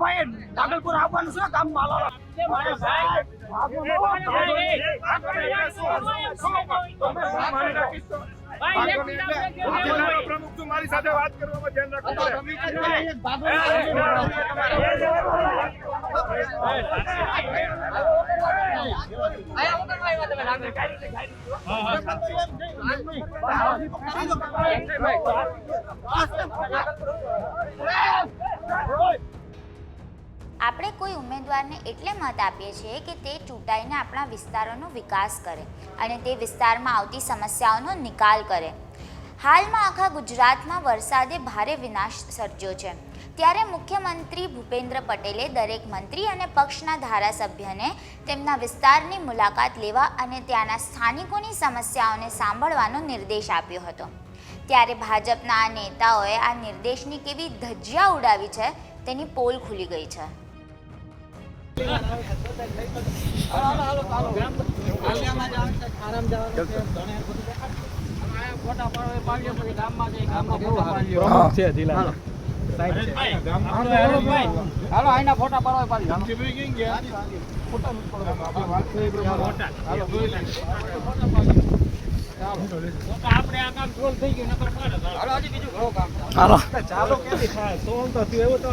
ભાઈ નાગલપુર આવવાનું છે ગામ માલા પ્રમુખ તું મારી સાથે વાત કરવામાં ધ્યાન. આપણે કોઈ ઉમેદવારને એટલે મત આપીએ છીએ કે તે ચૂંટાઈને આપણા વિસ્તારોનો વિકાસ કરે અને તે વિસ્તારમાં આવતી સમસ્યાઓનો નિકાલ કરે. હાલમાં આખા ગુજરાતમાં વરસાદે ભારે વિનાશ સર્જ્યો છે. ત્યારે મુખ્યમંત્રી ભૂપેન્દ્ર પટેલે દરેક મંત્રી અને પક્ષના ધારાસભ્યને તેમના વિસ્તારની મુલાકાત લેવા અને ત્યાંના સ્થાનિકોની સમસ્યાઓને સાંભળવાનો નિર્દેશ આપ્યો હતો. ત્યારે ભાજપના આ નેતાઓએ આ નિર્દેશની કેવી ધજ્જિયા ઉડાવી છે તેની પોલ ખુલી ગઈ છે. હાલો આઈના ફોટા પાડવા પાડી ગયા? આપણે. ચાલો ક્યાંથી થાય? સોળ તો એવું તો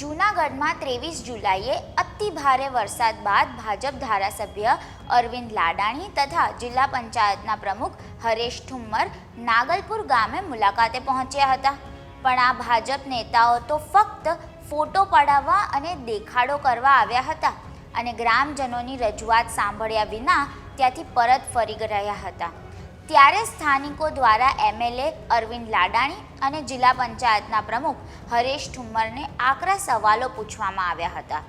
જૂનાગઢમાં ત્રેવીસ જુલાઈએ અતિ ભારે વરસાદ બાદ ભાજપ ધારાસભ્ય અરવિંદ લાડાણી તથા જિલ્લા પંચાયતના પ્રમુખ હરેશ ઠુમ્મર નાગલપુર ગામે મુલાકાતે પહોંચ્યા હતા. પણ આ ભાજપ નેતાઓ તો ફક્ત ફોટો પડાવવા અને દેખાડો કરવા આવ્યા હતા અને ગ્રામજનોની રજૂઆત સાંભળ્યા વિના ત્યાંથી પરત ફરી રહ્યા હતા. ત્યારે સ્થાનિકો દ્વારા એમએલએ અરવિંદ લાડાણી અને જિલ્લા પંચાયતના પ્રમુખ હરેશ ઠુમ્મરને આકરા સવાલો પૂછવામાં આવ્યા હતા.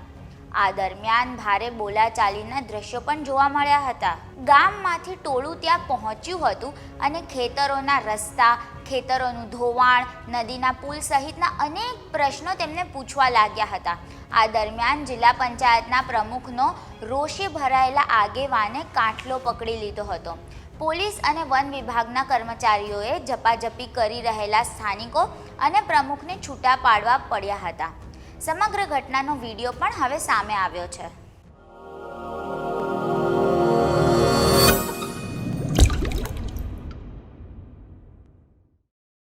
આ દરમિયાન ભારે બોલાચાલીના દ્રશ્યો પણ જોવા મળ્યા હતા. ગામમાંથી ટોળું ત્યાં પહોંચ્યું હતું અને ખેતરોના રસ્તા, ખેતરોનું ધોવાણ, નદીના પુલ સહિતના અનેક પ્રશ્નો તેમને પૂછવા લાગ્યા હતા. આ દરમિયાન જિલ્લા પંચાયતના પ્રમુખનો રોષે ભરાયેલા આગેવાને કાંઠલો પકડી લીધો હતો. પોલીસ અને વન વિભાગના કર્મચારીઓએ ઝપાઝપી કરી રહેલા સ્થાનિકો અને પ્રમુખને છૂટા પાડવા પડ્યા હતા. સમગ્ર ઘટનાનો વીડિયો પણ હવે સામે આવ્યો છે.